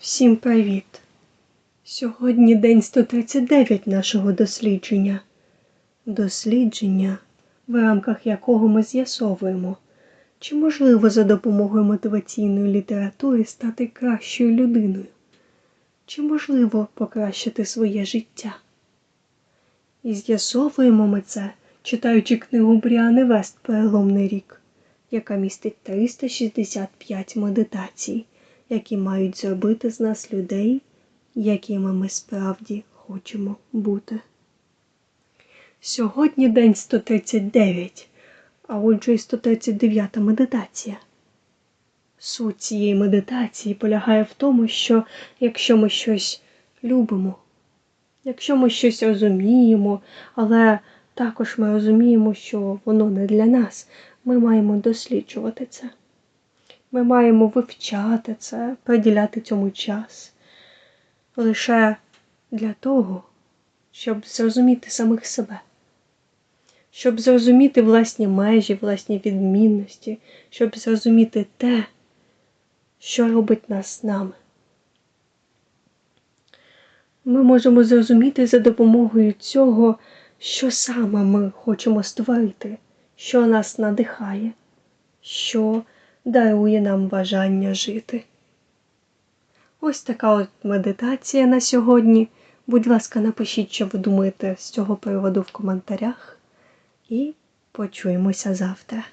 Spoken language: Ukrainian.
Всім привіт! Сьогодні день 139 нашого дослідження. Дослідження, в рамках якого ми з'ясовуємо, чи можливо за допомогою мотиваційної літератури стати кращою людиною, чи можливо покращити своє життя. І з'ясовуємо ми це, читаючи книгу Бріани Вест Переломний рік, яка містить 365 медитацій, які мають зробити з нас людей, якими ми справді хочемо бути. Сьогодні день 139, а отже і 139 медитація. Суть цієї медитації полягає в тому, що якщо ми щось любимо, якщо ми щось розуміємо, але також ми розуміємо, що воно не для нас, ми маємо досліджувати це. Ми маємо вивчати це, приділяти цьому час. Лише для того, щоб зрозуміти самих себе, щоб зрозуміти власні межі, власні відмінності, щоб зрозуміти те, що робить нас нами. Ми можемо зрозуміти за допомогою цього, що саме ми хочемо створити, що нас надихає, що дарує нам бажання жити. Ось така от медитація на сьогодні. Будь ласка, напишіть, що ви думаєте з цього приводу в коментарях, і почуємося завтра.